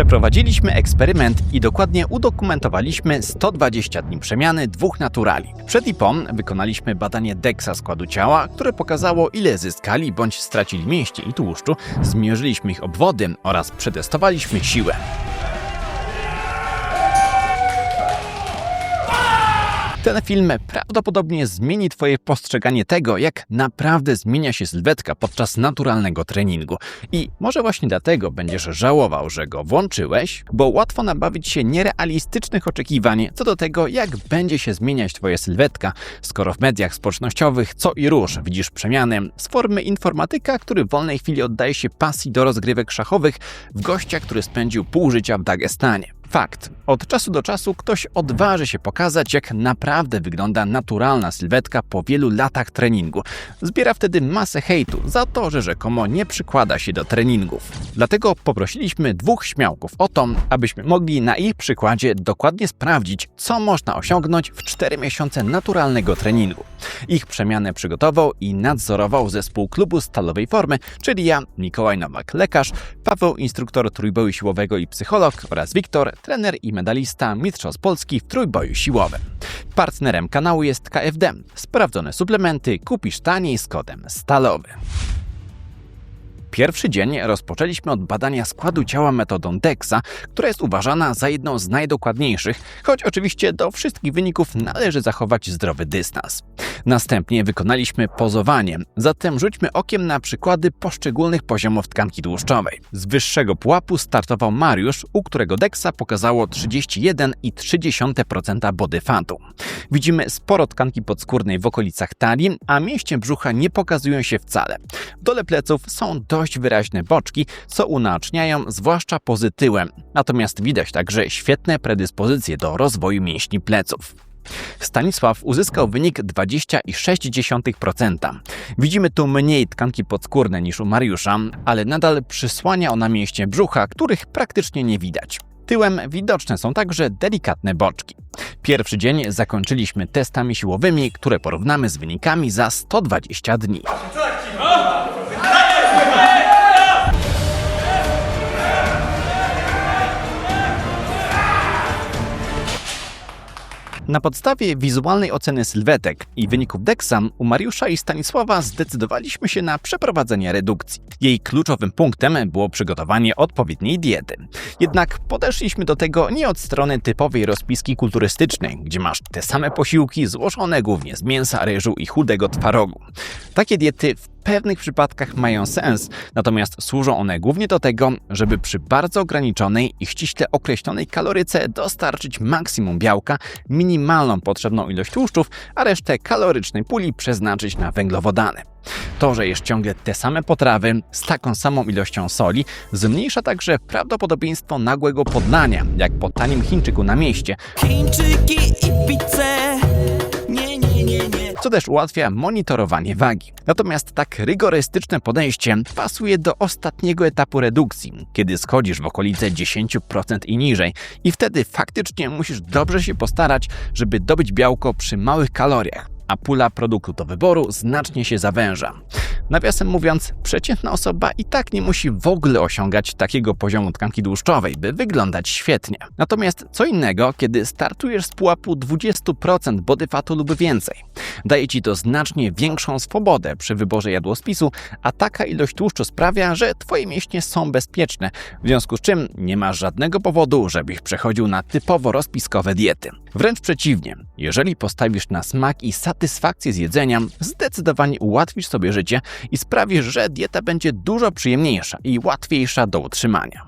Przeprowadziliśmy eksperyment i dokładnie udokumentowaliśmy 120 dni przemiany dwóch naturali. Przed i po wykonaliśmy badanie DEXA składu ciała, które pokazało ile zyskali bądź stracili mięśnie i tłuszczu, zmierzyliśmy ich obwody oraz przetestowaliśmy siłę. Ten film prawdopodobnie zmieni Twoje postrzeganie tego, jak naprawdę zmienia się sylwetka podczas naturalnego treningu. I może właśnie dlatego będziesz żałował, że go włączyłeś, bo łatwo nabawić się nierealistycznych oczekiwań co do tego, jak będzie się zmieniać Twoja sylwetka, skoro w mediach społecznościowych co i róż widzisz przemiany z formy informatyka, który w wolnej chwili oddaje się pasji do rozgrywek szachowych, w gościa, który spędził pół życia w Dagestanie. Fakt. Od czasu do czasu ktoś odważy się pokazać, jak naprawdę wygląda naturalna sylwetka po wielu latach treningu. Zbiera wtedy masę hejtu za to, że rzekomo nie przykłada się do treningów. Dlatego poprosiliśmy dwóch śmiałków o to, abyśmy mogli na ich przykładzie dokładnie sprawdzić, co można osiągnąć w 4 miesiące naturalnego treningu. Ich przemianę przygotował i nadzorował zespół klubu stalowej formy, czyli ja, Mikołaj Nowak, lekarz, Paweł, instruktor trójboju siłowego i psycholog oraz Wiktor, trener i medalista Mistrzostw Polski w trójboju siłowym. Partnerem kanału jest KFD. Sprawdzone suplementy kupisz taniej z kodem stalowy. Pierwszy dzień rozpoczęliśmy od badania składu ciała metodą DEXA, która jest uważana za jedną z najdokładniejszych, choć oczywiście do wszystkich wyników należy zachować zdrowy dystans. Następnie wykonaliśmy pozowanie, zatem rzućmy okiem na przykłady poszczególnych poziomów tkanki tłuszczowej. Z wyższego pułapu startował Mariusz, u którego DEXA pokazało 31,3% body fatu. Widzimy sporo tkanki podskórnej w okolicach talii, a mięśnie brzucha nie pokazują się wcale. W dole pleców są dość wyraźne boczki, co unaczniają zwłaszcza pozy tyłem. Natomiast widać także świetne predyspozycje do rozwoju mięśni pleców. Stanisław uzyskał wynik 20,6%. Widzimy tu mniej tkanki podskórne niż u Mariusza, ale nadal przysłania ona mięśnie brzucha, których praktycznie nie widać. Tyłem widoczne są także delikatne boczki. Pierwszy dzień zakończyliśmy testami siłowymi, które porównamy z wynikami za 120 dni. Na podstawie wizualnej oceny sylwetek i wyników DEXA u Mariusza i Stanisława zdecydowaliśmy się na przeprowadzenie redukcji. Jej kluczowym punktem było przygotowanie odpowiedniej diety. Jednak podeszliśmy do tego nie od strony typowej rozpiski kulturystycznej, gdzie masz te same posiłki złożone głównie z mięsa, ryżu i chudego twarogu. Takie diety w pewnych przypadkach mają sens, natomiast służą one głównie do tego, żeby przy bardzo ograniczonej i ściśle określonej kaloryce dostarczyć maksimum białka, minimalną potrzebną ilość tłuszczów, a resztę kalorycznej puli przeznaczyć na węglowodany. To, że jesz ciągle te same potrawy z taką samą ilością soli, zmniejsza także prawdopodobieństwo nagłego podlania, jak po tanim Chińczyku na mieście, Chińczyki i pizze. Co też ułatwia monitorowanie wagi. Natomiast tak rygorystyczne podejście pasuje do ostatniego etapu redukcji, kiedy schodzisz w okolice 10% i niżej i wtedy faktycznie musisz dobrze się postarać, żeby dobyć białko przy małych kaloriach a pula produktu do wyboru znacznie się zawęża. Nawiasem mówiąc, przeciętna osoba i tak nie musi w ogóle osiągać takiego poziomu tkanki tłuszczowej, by wyglądać świetnie. Natomiast co innego, kiedy startujesz z pułapu 20% body fatu lub więcej. Daje ci to znacznie większą swobodę przy wyborze jadłospisu, a taka ilość tłuszczu sprawia, że twoje mięśnie są bezpieczne, w związku z czym nie masz żadnego powodu, żebyś przechodził na typowo rozpiskowe diety. Wręcz przeciwnie, jeżeli postawisz na smak i satysfakcję z jedzenia, zdecydowanie ułatwisz sobie życie i sprawisz, że dieta będzie dużo przyjemniejsza i łatwiejsza do utrzymania.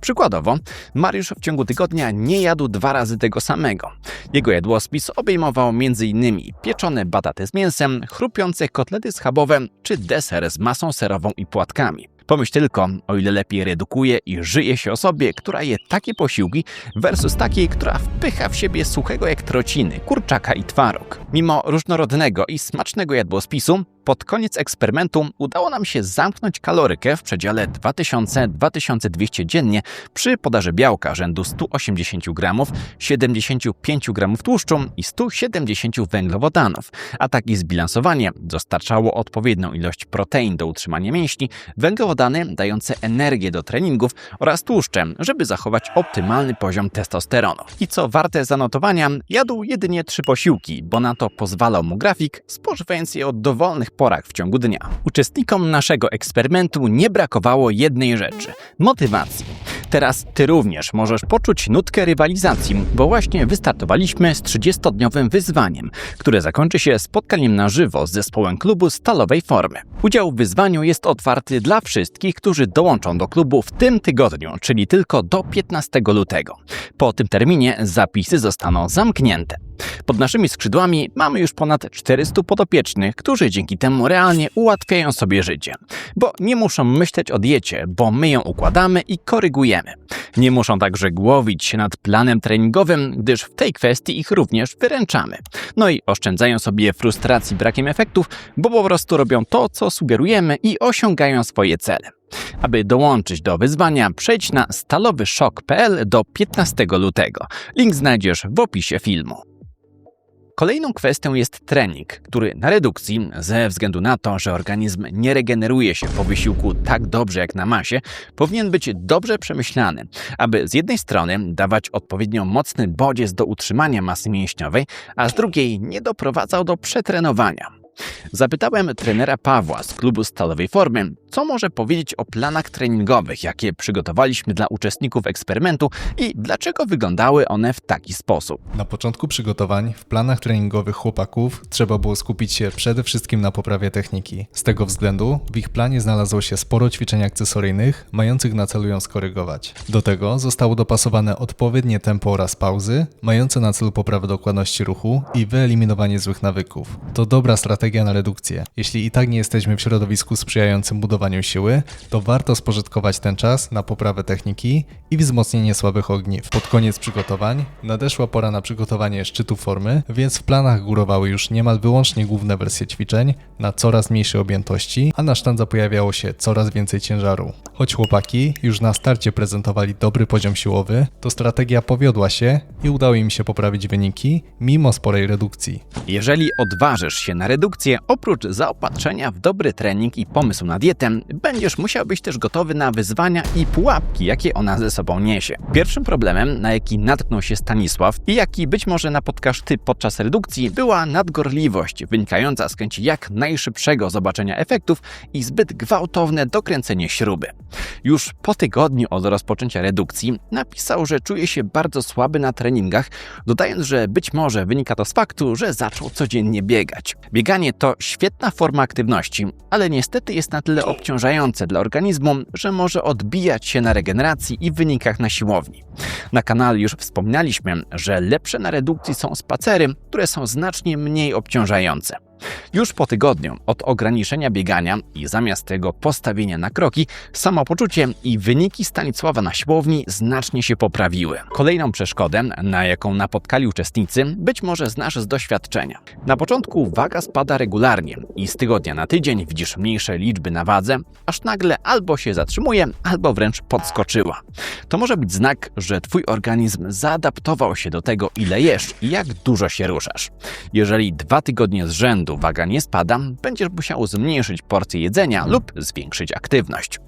Przykładowo, Mariusz w ciągu tygodnia nie jadł dwa razy tego samego. Jego jadłospis obejmował m.in. pieczone bataty z mięsem, chrupiące kotlety schabowe czy deser z masą serową i płatkami. Pomyśl tylko, o ile lepiej redukuje i żyje się osobie, która je takie posiłki, versus takiej, która wpycha w siebie suchego jak trociny, kurczaka i twaróg. Mimo różnorodnego i smacznego jadłospisu, Pod koniec eksperymentu udało nam się zamknąć kalorykę w przedziale 2000-2200 dziennie przy podaży białka rzędu 180 g, 75 g tłuszczu i 170 węglowodanów, a takie zbilansowanie dostarczało odpowiednią ilość protein do utrzymania mięśni, węglowodany dające energię do treningów oraz tłuszcze, żeby zachować optymalny poziom testosteronu. I co warte zanotowania, jadł jedynie trzy posiłki, bo na to pozwalał mu grafik, spożywając je o dowolnych porach w ciągu dnia. Uczestnikom naszego eksperymentu nie brakowało jednej rzeczy motywacji. Teraz ty również możesz poczuć nutkę rywalizacji, bo właśnie wystartowaliśmy z 30-dniowym wyzwaniem, które zakończy się spotkaniem na żywo z zespołem klubu stalowej formy. Udział w wyzwaniu jest otwarty dla wszystkich, którzy dołączą do klubu w tym tygodniu, czyli tylko do 15 lutego. Po tym terminie zapisy zostaną zamknięte. Pod naszymi skrzydłami mamy już ponad 400 podopiecznych, którzy dzięki temu realnie ułatwiają sobie życie. Bo nie muszą myśleć o diecie, bo my ją układamy i korygujemy. Nie muszą także głowić się nad planem treningowym, gdyż w tej kwestii ich również wyręczamy. No i oszczędzają sobie frustracji brakiem efektów, bo po prostu robią to, co sugerujemy i osiągają swoje cele. Aby dołączyć do wyzwania, przejdź na stalowyszok.pl do 15 lutego. Link znajdziesz w opisie filmu. Kolejną kwestią jest trening, który na redukcji, ze względu na to, że organizm nie regeneruje się po wysiłku tak dobrze jak na masie, powinien być dobrze przemyślany, aby z jednej strony dawać odpowiednio mocny bodziec do utrzymania masy mięśniowej, a z drugiej nie doprowadzał do przetrenowania. Zapytałem trenera Pawła z klubu Stalowej Formy, co może powiedzieć o planach treningowych, jakie przygotowaliśmy dla uczestników eksperymentu i dlaczego wyglądały one w taki sposób. Na początku przygotowań w planach treningowych chłopaków trzeba było skupić się przede wszystkim na poprawie techniki. Z tego względu w ich planie znalazło się sporo ćwiczeń akcesoryjnych, mających na celu ją skorygować. Do tego zostało dopasowane odpowiednie tempo oraz pauzy, mające na celu poprawę dokładności ruchu i wyeliminowanie złych nawyków. To dobra strategia na redukcję. Jeśli i tak nie jesteśmy w środowisku sprzyjającym budowaniu siły, to warto spożytkować ten czas na poprawę techniki i wzmocnienie słabych ogniw. Pod koniec przygotowań nadeszła pora na przygotowanie szczytu formy, więc w planach górowały już niemal wyłącznie główne wersje ćwiczeń na coraz mniejszej objętości, a na sztandza pojawiało się coraz więcej ciężaru. Choć chłopaki już na starcie prezentowali dobry poziom siłowy, to strategia powiodła się i udało im się poprawić wyniki mimo sporej redukcji. Jeżeli odważysz się na redukcję, oprócz zaopatrzenia w dobry trening i pomysł na dietę, będziesz musiał być też gotowy na wyzwania i pułapki, jakie ona ze sobą niesie. Pierwszym problemem, na jaki natknął się Stanisław i jaki być może napotkasz ty podczas redukcji, była nadgorliwość wynikająca z chęci jak najszybszego zobaczenia efektów i zbyt gwałtowne dokręcenie śruby. Już po tygodniu od rozpoczęcia redukcji napisał, że czuje się bardzo słaby na treningach, dodając, że być może wynika to z faktu, że zaczął codziennie biegać. Bieganie to świetna forma aktywności, ale niestety jest na tyle obciążające dla organizmu, że może odbijać się na regeneracji i wynikach na siłowni. Na kanale już wspominaliśmy, że lepsze na redukcji są spacery, które są znacznie mniej obciążające. Już po tygodniu od ograniczenia biegania i zamiast tego postawienia na kroki, samopoczucie i wyniki Stanisława na siłowni znacznie się poprawiły. Kolejną przeszkodę, na jaką napotkali uczestnicy, być może znasz z doświadczenia. Na początku waga spada regularnie i z tygodnia na tydzień widzisz mniejsze liczby na wadze, aż nagle albo się zatrzymuje, albo wręcz podskoczyła. To może być znak, że twój organizm zaadaptował się do tego, ile jesz i jak dużo się ruszasz. Jeżeli dwa tygodnie z rzędu waga nie spada, będziesz musiał zmniejszyć porcję jedzenia lub zwiększyć aktywność.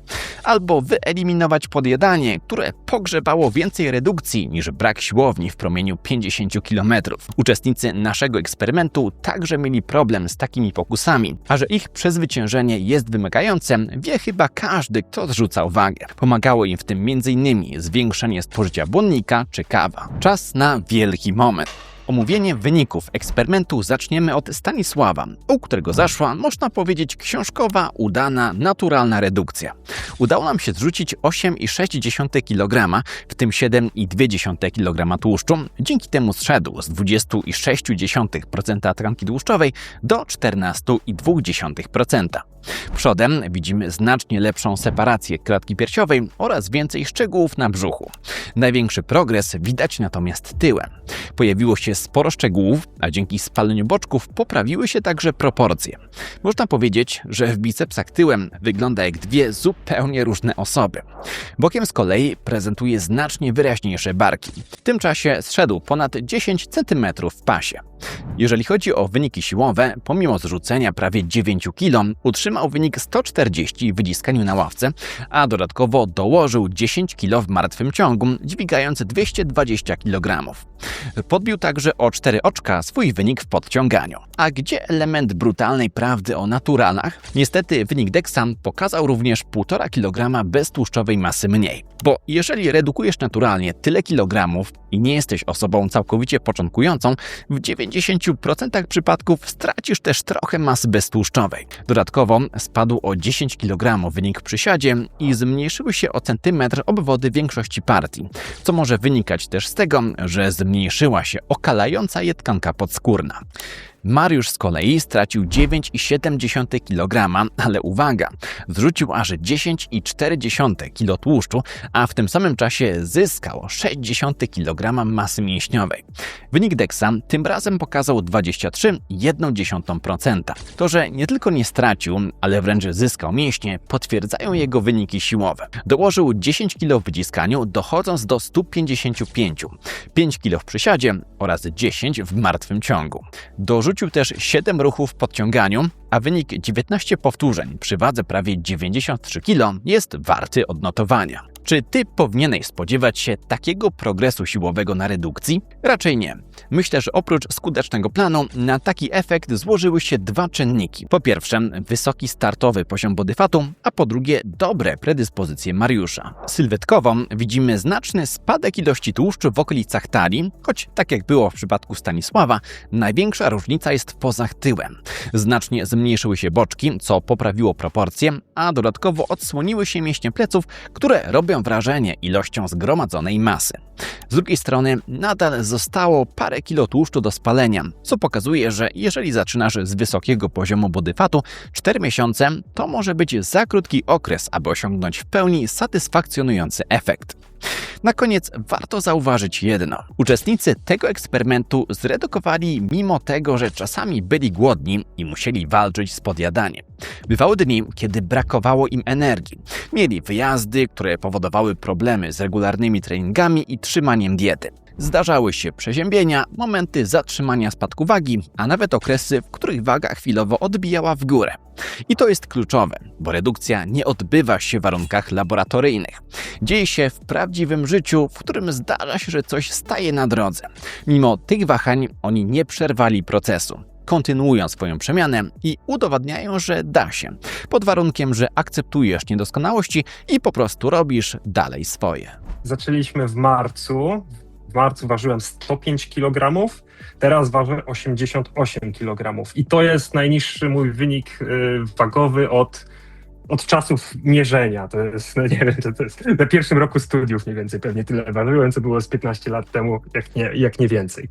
Albo wyeliminować podjadanie, które pogrzebało więcej redukcji niż brak siłowni w promieniu 50 km. Uczestnicy naszego eksperymentu także mieli problem z takimi pokusami, a że ich przezwyciężenie jest wymagające, wie chyba każdy, kto zrzucał wagę. Pomagało im w tym m.in. zwiększenie spożycia błonnika czy kawa. Czas na wielki moment. Omówienie wyników eksperymentu zaczniemy od Stanisława, u którego zaszła, można powiedzieć, książkowa, udana, naturalna redukcja. Udało nam się zrzucić 8,6 kg, w tym 7,2 kg tłuszczu. Dzięki temu zszedł z 20,6% tkanki tłuszczowej do 14,2%. Przodem widzimy znacznie lepszą separację klatki piersiowej oraz więcej szczegółów na brzuchu. Największy progres widać natomiast tyłem. Pojawiło się sporo szczegółów, a dzięki spaleniu boczków poprawiły się także proporcje. Można powiedzieć, że w bicepsach tyłem wygląda jak dwie zupełnie różne osoby. Bokiem z kolei prezentuje znacznie wyraźniejsze barki. W tym czasie zszedł ponad 10 cm w pasie. Jeżeli chodzi o wyniki siłowe, pomimo zrzucenia prawie 9 kg, utrzymał wynik 140 w wyciskaniu na ławce, a dodatkowo dołożył 10 kg w martwym ciągu, dźwigając 220 kg. Podbił także o 4 oczka swój wynik w podciąganiu. A gdzie element brutalnej prawdy o naturalach? Niestety wynik Dexa pokazał również 1,5 kg beztłuszczowej masy mniej. Bo jeżeli redukujesz naturalnie tyle kilogramów i nie jesteś osobą całkowicie początkującą, w 90% przypadków stracisz też trochę masy beztłuszczowej. Dodatkowo spadł o 10 kg wynik w przysiadzie i zmniejszyły się o centymetr obwody większości partii, co może wynikać też z tego, że zmniejszyła się okalająca je tkanka podskórna. Mariusz z kolei stracił 9,7 kg, ale uwaga, zrzucił aż 10,4 kg tłuszczu, a w tym samym czasie zyskał 0,6 kg masy mięśniowej. Wynik Dexa tym razem pokazał 23,1%. To, że nie tylko nie stracił, ale wręcz zyskał mięśnie, potwierdzają jego wyniki siłowe. Dołożył 10 kg w wyciskaniu, dochodząc do 155, 5 kg w przysiadzie oraz 10 w martwym ciągu. Dorzucił też 7 ruchów w podciąganiu, a wynik 19 powtórzeń przy wadze prawie 93 kg jest warty odnotowania. Czy ty powinieneś spodziewać się takiego progresu siłowego na redukcji? Raczej nie. Myślę, że oprócz skutecznego planu, na taki efekt złożyły się dwa czynniki. Po pierwsze, wysoki startowy poziom bodyfatu, a po drugie, dobre predyspozycje Mariusza. Sylwetkowo widzimy znaczny spadek ilości tłuszczu w okolicach talii, choć tak jak było w przypadku Stanisława, największa różnica jest w pozach tyłem. Znacznie zmniejszyły się boczki, co poprawiło proporcje, a dodatkowo odsłoniły się mięśnie pleców, które robią wrażenie ilością zgromadzonej masy. Z drugiej strony nadal zostało parę kilo tłuszczu do spalenia, co pokazuje, że jeżeli zaczynasz z wysokiego poziomu bodyfatu, 4 miesiące to może być za krótki okres, aby osiągnąć w pełni satysfakcjonujący efekt. Na koniec warto zauważyć jedno. Uczestnicy tego eksperymentu zredukowali mimo tego, że czasami byli głodni i musieli walczyć z podjadaniem. Bywały dni, kiedy brakowało im energii. Mieli wyjazdy, które powodowały problemy z regularnymi treningami i trzymaniem diety. Zdarzały się przeziębienia, momenty zatrzymania spadku wagi, a nawet okresy, w których waga chwilowo odbijała w górę. I to jest kluczowe, bo redukcja nie odbywa się w warunkach laboratoryjnych. Dzieje się w prawdziwym życiu, w którym zdarza się, że coś staje na drodze. Mimo tych wahań oni nie przerwali procesu kontynuują swoją przemianę i udowadniają, że da się, pod warunkiem, że akceptujesz niedoskonałości i po prostu robisz dalej swoje. Zaczęliśmy w marcu. W marcu ważyłem 105 kg, teraz ważę 88 kg. I to jest najniższy mój wynik y, wagowy od, od czasów mierzenia. To jest, no nie wiem, to, jest na pierwszym roku studiów mniej więcej pewnie tyle ważyłem, co było z 15 lat temu, jak nie, jak nie więcej.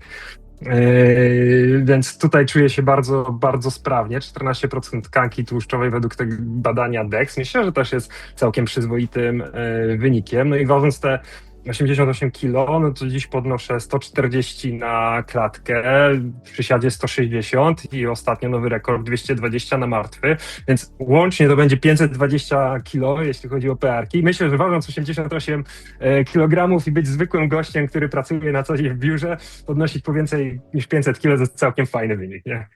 Yy, więc tutaj czuję się bardzo, bardzo sprawnie. 14% tkanki tłuszczowej według tego badania DEX. Myślę, że też jest całkiem przyzwoitym yy, wynikiem. No i ważąc te 88 kg, no to dziś podnoszę 140 na klatkę, w przysiadzie 160 i ostatnio nowy rekord 220 na martwy, więc łącznie to będzie 520 kg, jeśli chodzi o PR-ki. Myślę, że ważąc 88 kg i być zwykłym gościem, który pracuje na co dzień w biurze, podnosić po więcej niż 500 kg to jest całkiem fajny wynik, nie?